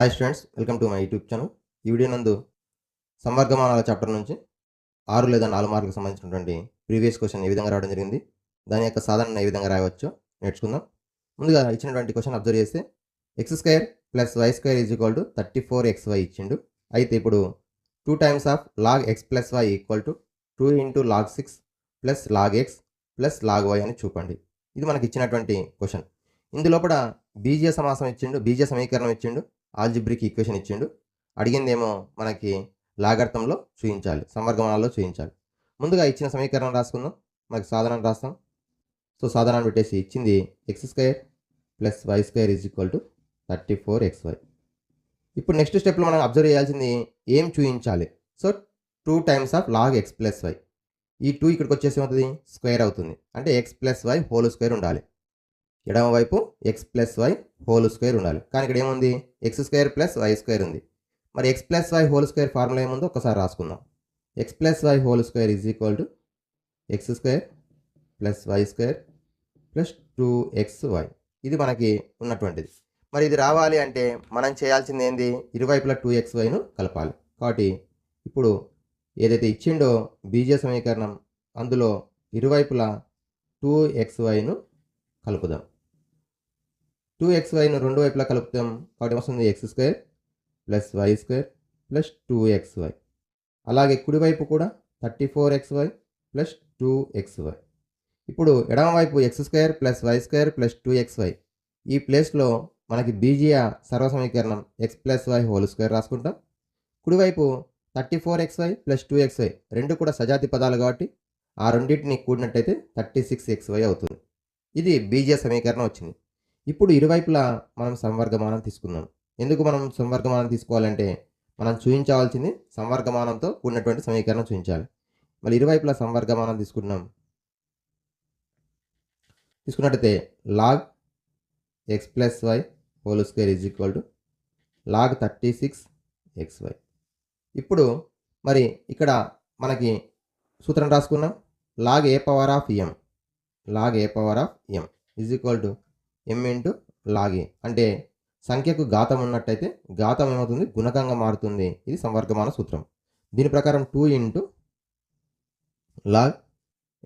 Hi students welcome to my YouTube channel ఈ video నందు సంవర్గమానాల చాప్టర్ నుంచి ఆరు లేదా నాలుగు మార్కులకు సంబంధించినటువంటి ప్రీవియస్ క్వశ్చన్ ఏ విధంగా రావడం జరిగింది దాని యొక్క సాధారణ ఏ విధంగా రాయవచ్చో నేర్చుకుందాం. ముందుగా ఇచ్చినటువంటి క్వశ్చన్ అబ్జర్వ్ చేస్తే x square plus y square is equal to thirty four x y ఇచ్చిండు. అయితే ఇప్పుడు two times of log x plus y equal to two into log six plus log x plus log y అని చూపండి. ఇది మనకి ఇచ్చినటువంటి question ఇందులోపల బీజీయ సమాసం ఇచ్చిండు బీజీయ సమీకరణం ఇచ్చిండు. ఆల్జిబ్రిక్ ఈక్వేషన్ ఇచ్చిండు. అడిగిందేమో మనకి లాగర్థంలో చూయించాలి సంవర్గమానాల్లో చూపించాలి ముందుగా ఇచ్చిన సమీకరణం రాసుకుందాం. మనకి సాధారణ రాస్తాం. సో సాధారణ పెట్టేసి ఇచ్చింది x square plus y square is equal to thirty four x y. ఇప్పుడు నెక్స్ట్ స్టెప్లో మనం అబ్జర్వ్ చేయాల్సింది ఏం చూపించాలి so two times of log x plus y. ఈ టూ ఇక్కడికి వచ్చేసి ఏమవుతుంది? స్క్వేర్ అవుతుంది. అంటే x plus y whole square ఉండాలి. ఎడమవైపు x plus y whole square ఉండాలి. కానీ ఇక్కడ ఏముంది? X square plus y square ఉంది. మరి x plus y whole square formula ఏముందో ఒకసారి రాసుకుందాం. X plus y whole square is equal to x square plus y square plus two x y ఇది మనకి ఉన్నటువంటిది. మరి ఇది రావాలి అంటే మనం చేయాల్సింది ఏంది? ఇరువైపులా టూ ఎక్స్ వైను కలపాలి. కాబట్టి ఇప్పుడు ఏదైతే ఇచ్చిండో బీజ సమీకరణం అందులో ఇరువైపులా టూ ఎక్స్ వైను కలుపుదాం. టూ ఎక్స్ వైను రెండు వైపులా కలుపుతాం కాబట్టి వస్తుంది? X square plus y square plus two x y అలాగే కుడివైపు కూడా thirty four x y plus two x y ఇప్పుడు ఎడమవైపు x square plus y square plus two x y ఈ ప్లేస్లో మనకి బీజియా సర్వసమీకరణం x plus y whole square రాసుకుంటాం. కుడివైపు thirty four x y plus two x y రెండు కూడా సజాతి పదాలు కాబట్టి ఆ రెండింటిని కూడినట్టయితే థర్టీ సిక్స్ ఎక్స్ వై అవుతుంది. ఇది బీజియా సమీకరణం వచ్చింది. ఇప్పుడు ఇరువైపులా మనం సంవర్గమానం తీసుకుందాం. ఎందుకు మనం సంవర్గమానం తీసుకోవాలంటే మనం చూపించవలసింది సంవర్గమానంతో కూడినటువంటి సమీకరణం చూపించాలి మళ్ళీ ఇరువైపులా సంవర్గమానం తీసుకున్నాం తీసుకున్నట్టయితే log x plus y whole square is equal to log thirty six x y ఇప్పుడు మరి ఇక్కడ మనకి సూత్రం రాసుకున్నాం. Log a power of m log a power of m is equal to m into లాగి అంటే సంఖ్యకు ఘాతం ఉన్నట్టయితే ఘాతం ఏమవుతుంది? గుణకంగా మారుతుంది. ఇది సంవర్గమాన సూత్రం. దీని ప్రకారం two into log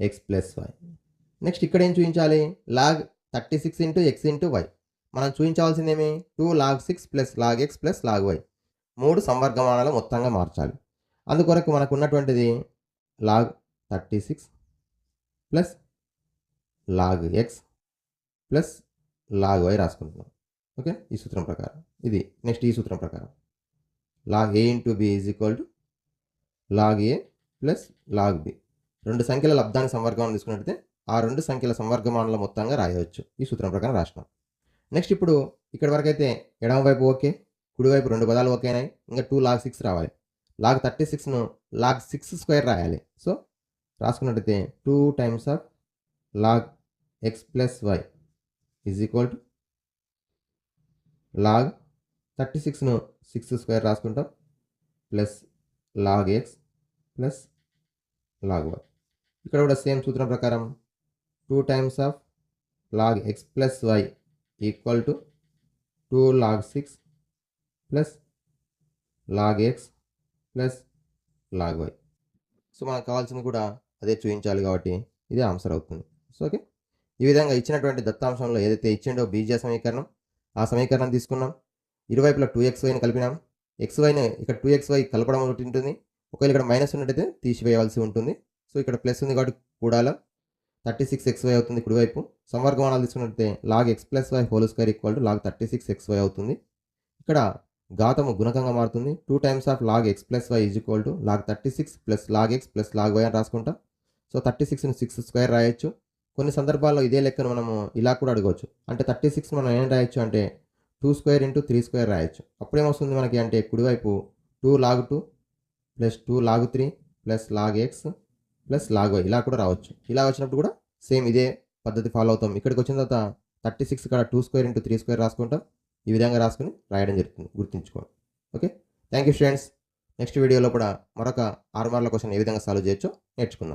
x plus y next ఇక్కడ ఏం చూపించాలి? Log thirty six into x into y మనం చూపించాల్సిందేమి two log six plus log x plus log y మూడు సంవర్గమానాలు మొత్తంగా మార్చాలి. అందుకొరకు మనకు ఉన్నటువంటిది log thirty six plus log x plus log y రాసుకుంటున్నాం. Okay? ఈ సూత్రం ప్రకారం. ఇది నెక్స్ట్ ఈ సూత్రం ప్రకారం. Log a into b is equal to log a plus log b. రెండు సంఖ్యల లబ్ధాన్ని సంవర్గమానం తీసుకున్నట్టయితే ఆ రెండు సంఖ్యల సంవర్గమానాల మొత్తంగా రాయవచ్చు. ఈ సూత్రం ప్రకారం రాసినాం. నెక్స్ట్ ఇప్పుడు ఇక్కడ వరకు అయితే ఎడమవైపు ఓకే కుడివైపు రెండు పదాలు ఓకేనాయి ఇంకా టూ లాగ్ సిక్స్ రావాలి. లాగ్ థర్టీ సిక్స్ను లాగ్ సిక్స్ స్క్వేర్ రాయాలి. So రాసుకున్నట్టయితే two times of log x plus y. Is equal to log thirty సిక్స్ను six square రాసుకుంటాం. Plus log x plus log y ఇక్కడ కూడా సేమ్ సూత్రం ప్రకారం two times of log x plus y equal to two log six plus log x plus log y so మనకు కావాల్సింది కూడా అదే చూపించాలి కాబట్టి ఇదే ఆన్సర్ అవుతుంది. సో ఓకే ఈ విధంగా ఇచ్చినటువంటి దత్తాంశంలో ఏదైతే ఇచ్చిండో బీజ సమీకరణం ఆ సమీకరణం తీసుకున్నాం. ఇరువైపులా టూ ఎక్స్ వైని కలిపినాం. ఎక్స్ వైని ఇక్కడ టూ ఎక్స్ వై కలపడం ఒకటి ఉంటుంది. ఒకవేళ ఇక్కడ మైనస్ ఉన్నట్టయితే తీసివేయవలసి ఉంటుంది. సో ఇక్కడ ప్లస్ ఉంది కాబట్టి కూడాలా థర్టీ సిక్స్ ఎక్స్ వై అవుతుంది కుడివైపు సంవర్గమానాలు తీసుకున్నట్టయితే log x plus y whole square equal to log thirty six x y అవుతుంది. ఇక్కడ ఘాతము గుణకంగా మారుతుంది. Two times of log x plus y is equal to log thirty six plus log x plus log y అని రాసుకుంటాం. So thirty సిక్స్ని six square రాయొచ్చు. కొన్ని సందర్భాల్లో ఇదే లెక్కను మనము ఇలా కూడా అడగవచ్చు. అంటే థర్టీ సిక్స్ మనం ఏం రాయొచ్చు అంటే two square into three square రాయొచ్చు. అప్పుడేమొస్తుంది మనకి అంటే కుడివైపు two log two plus two log three plus log x plus log y ఇలా కూడా రావచ్చు. ఇలా వచ్చినప్పుడు కూడా సేమ్ ఇదే పద్ధతి ఫాలో అవుతాం. ఇక్కడికి వచ్చిన తర్వాత థర్టీ సిక్స్ కాడ two square into three square రాసుకుంటాం. ఈ విధంగా రాసుకుని రాయడం జరుగుతుంది. గుర్తుంచుకోండి. Okay? Thank you students. Next వీడియోలో కూడా మరొక ఆరు మార్ల క్వశ్చన్ ఏ విధంగా సాల్వ్ చేయొచ్చో నేర్చుకుందాం.